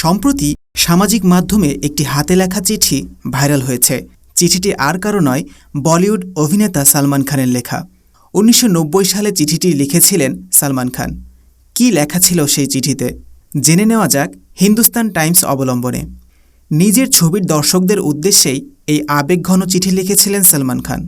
সম্প্রতি সামাজিক মাধ্যমে একটি হাতে লেখা চিঠি ভাইরাল হয়েছে। চিঠিটি আর কারও নয়, বলিউড অভিনেতা সালমান খানের লেখা। উনিশশো নব্বই সালে চিঠিটি লিখেছিলেন সালমান খান। কী লেখা ছিল সেই চিঠিতে? জেনে নেওয়া যাক হিন্দুস্তান টাইমস অবলম্বনে। নিজের ছবির দর্শকদের উদ্দেশ্যেই এই আবেগঘন চিঠি লিখেছিলেন সালমান খান।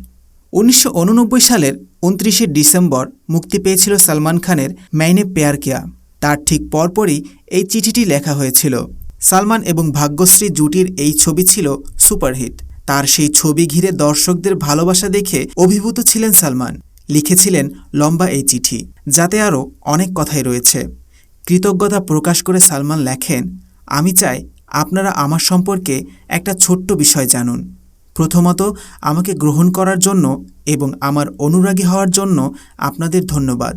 উনিশশো উননব্বই সালের উনত্রিশে ডিসেম্বর মুক্তি পেয়েছিল সালমান খানের ম্যাইনে পেয়ার কিয়া। তার ঠিক পরপরই এই চিঠিটি লেখা হয়েছিল। সালমান এবং ভাগ্যশ্রী জুটির এই ছবি ছিল সুপারহিট। তার সেই ছবি ঘিরে দর্শকদের ভালোবাসা দেখে অভিভূত ছিলেন সালমান। লিখেছিলেন লম্বা এই চিঠি, যাতে আরও অনেক কথাই রয়েছে। কৃতজ্ঞতা প্রকাশ করে সালমান লেখেন, আমি চাই আপনারা আমার সম্পর্কে একটা ছোট্ট বিষয় জানুন। প্রথমত, আমাকে গ্রহণ করার জন্য এবং আমার অনুরাগী হওয়ার জন্য আপনাদের ধন্যবাদ।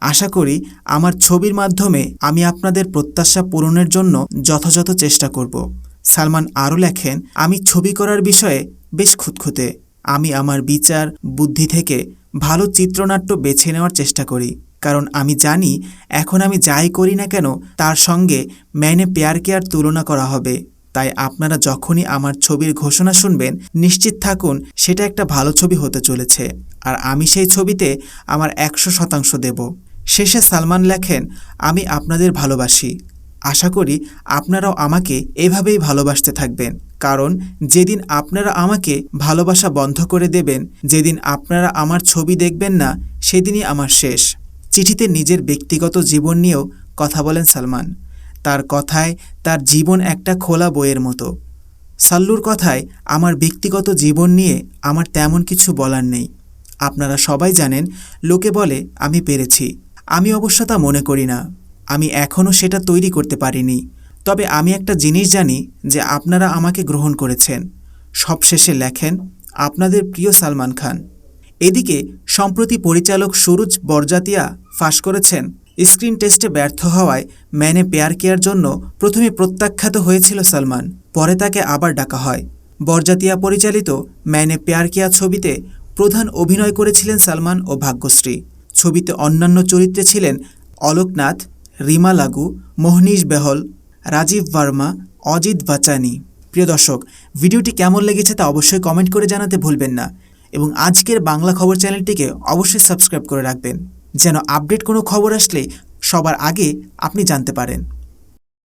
আশা করি আমার ছবির মাধ্যমে আমি আপনাদের প্রত্যাশা পূরণের জন্য যথাযথ চেষ্টা করব। সালমান আরও লেখেন, আমি ছবি করার বিষয়ে বেশ খুঁতখুঁতে। আমি আমার বিচার, বুদ্ধি থেকে ভালো চিত্রনাট্য বেছে নেওয়ার চেষ্টা করি। কারণ আমি জানি এখন আমি যাই করি না কেন তার সঙ্গে ম্যানে পেয়ার কেয়ার তুলনা করা হবে। তাই আপনারা যখনই আমার ছবির ঘোষণা শুনবেন, নিশ্চিত থাকুন সেটা একটা ভালো ছবি হতে চলেছে। আর আমি সেই ছবিতে আমার একশো শতাংশ দেব। শেষে সালমান লেখেন, আমি আপনাদের ভালোবাসি। আশা করি আপনারাও আমাকে এভাবেই ভালোবাসতে থাকবেন। কারণ যেদিন আপনারা আমাকে ভালোবাসা বন্ধ করে দেবেন, যেদিন আপনারা আমার ছবি দেখবেন না, সেদিনই আমার শেষ। চিঠিতে নিজের ব্যক্তিগত জীবন নিয়েও কথা বলেন সালমান। তার কথায় তার জীবন একটা খোলা বইয়ের মতো। সাল্লুর কথায়, আমার ব্যক্তিগত জীবন নিয়ে আমার তেমন কিছু বলার নেই। আপনারা সবাই জানেন, লোকে বলে, আমি পেরেছি। আমি অবশ্য তা মনে করি না। আমি এখনও সেটা তৈরি করতে পারিনি। তবে আমি একটা জিনিস জানি যে আপনারা আমাকে গ্রহণ করেছেন। সবশেষে লেখেন, আপনাদের প্রিয় সালমান খান। এদিকে, সম্প্রতি পরিচালক সুরজ বরজাতিয়া ফাঁস করেছেন, স্ক্রিন টেস্টে ব্যর্থ হওয়ায় ম্যানে পেয়ার কেয়ার জন্য প্রথমে প্রত্যাখ্যাত হয়েছিল সালমান, পরে তাকে আবার ডাকা হয়। বরজাতিয়া পরিচালিত ম্যানে পেয়ার কেয়া ছবিতে প্রধান অভিনয় করেছিলেন সালমান ও ভাগ্যশ্রী। ছবিতে অন্যান্য চরিত্রে ছিলেন অলোকনাথ, রিমা লাগু, মোহনীশ বেহল, রাজীব ভার্মা, অজিত বাচানি প্রিয় দর্শক, ভিডিওটি কেমন লেগেছে তা অবশ্যই কমেন্ট করে জানাতে ভুলবেন না এবং আজকের বাংলা খবর চ্যানেলটিকে অবশ্যই সাবস্ক্রাইব করে রাখবেন, যেন আপডেট কোনো খবর আসলে সবার আগে আপনি জানতে পারেন।